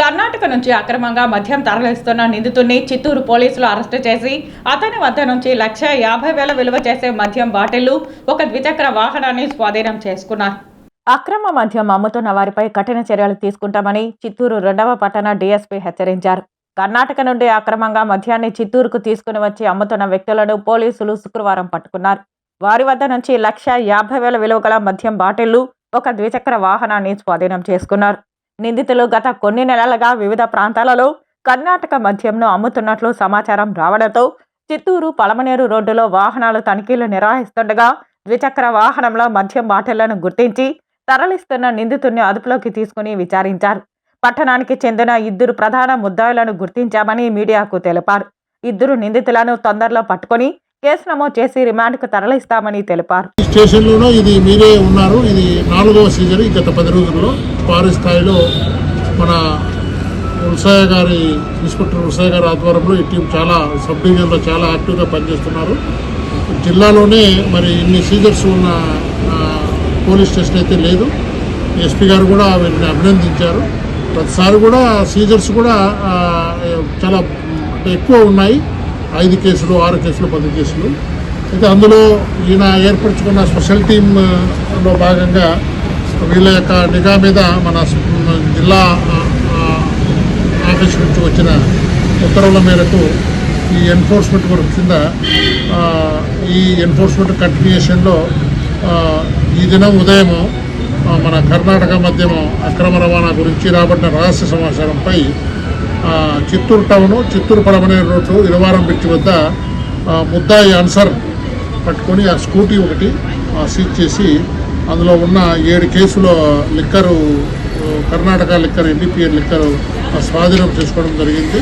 కర్ణాటక నుంచి అక్రమంగా మద్యం తరలిస్తున్న నిందితుడిని చిత్తూరు పోలీసులు అరెస్టు చేసి అతని వద్ద నుంచి లక్ష యాభై వేల విలువ చేసే మద్యం బాటిళ్ళు ఒక ద్విచక్ర వాహనాన్ని స్వాధీనం చేసుకున్నారు. అక్రమ మద్యం అమ్ముతున్న వారిపై కఠిన చర్యలు తీసుకుంటామని చిత్తూరు రెండవ పట్టణ డీఎస్పీ హెచ్చరించారు. కర్ణాటక నుండి అక్రమంగా మద్యాన్ని చిత్తూరుకు తీసుకుని వచ్చి అమ్ముతున్న వ్యక్తులను పోలీసులు శుక్రవారం పట్టుకున్నారు. వారి వద్ద నుంచి లక్ష యాభై వేల విలువ గల మద్యం బాటిళ్ళు ఒక ద్విచక్ర వాహనాన్ని స్వాధీనం చేసుకున్నారు. నిందితులు గత కొన్ని నెలలుగా వివిధ ప్రాంతాలలో కర్ణాటక మద్యంను అమ్ముతున్నట్లు సమాచారం రావడంతో చిత్తూరు పలమనేరు రోడ్డులో వాహనాలు తనిఖీలు నిర్వహిస్తుండగా ద్విచక్ర వాహనంలో మద్యం బాటిళ్ళను గుర్తించి తరలిస్తున్న నిందితుడిని అదుపులోకి తీసుకుని విచారించారు. పట్టణానికి చెందిన ఇద్దరు ప్రధాన ముద్దాయిలను గుర్తించామని మీడియాకు తెలిపారు. ఇద్దరు నిందితులను తొందరలో పట్టుకొని కేసు నమోదు చేసి రిమాండ్కు తరలిస్తామని తెలిపారు. స్టేషన్లోనూ ఇది మీరే ఉన్నారు. ఇది నాలుగవ సీజన్ గత పది రోజుల్లో భారీ స్థాయిలో మన ఉల్సాయ గారి ఇన్స్పెక్టర్ ఉల్సాయ గారి ఆధ్వర్యంలో ఈ టీం చాలా సబ్ డివిజన్లో చాలా యాక్టివ్గా పనిచేస్తున్నారు. జిల్లాలోనే మరి ఇన్ని సీజర్స్ ఉన్న పోలీస్ స్టేషన్ అయితే లేదు. ఎస్పీ గారు కూడా వీటిని అభినందించారు. ప్రతిసారి కూడా సీజర్స్ కూడా చాలా ఎక్కువ ఉన్నాయి. ఐదు కేసులు ఆరు కేసులు పది కేసులు. అయితే అందులో ఈయన ఏర్పరచుకున్న స్పెషల్ టీంలో భాగంగా వీళ్ళ యొక్క నిఘా మీద మన జిల్లా ఆఫీస్ నుంచి వచ్చిన ఉత్తర్వుల మేరకు ఈ ఎన్ఫోర్స్మెంట్ వర్క్ కింద ఈ ఎన్ఫోర్స్మెంట్ కంటిన్యూషన్లో ఈ దినం ఉదయము మన కర్ణాటక మధ్యము అక్రమ రవాణా గురించి రాబడిన రహస్య సమాచారంపై చిత్తూరు టౌను చిత్తూరు పడమనే రోడ్డు ఇరవారం బ్రిడ్జ్ వద్ద ముద్దాయి అన్సర్ పట్టుకొని ఆ స్కూటీ ఒకటి సీజ్ చేసి అందులో ఉన్న ఏడు కేసుల liquor Karnataka liquor NDPL liquor ఆ, స్వాధీనం చేసుకోవడం జరిగింది.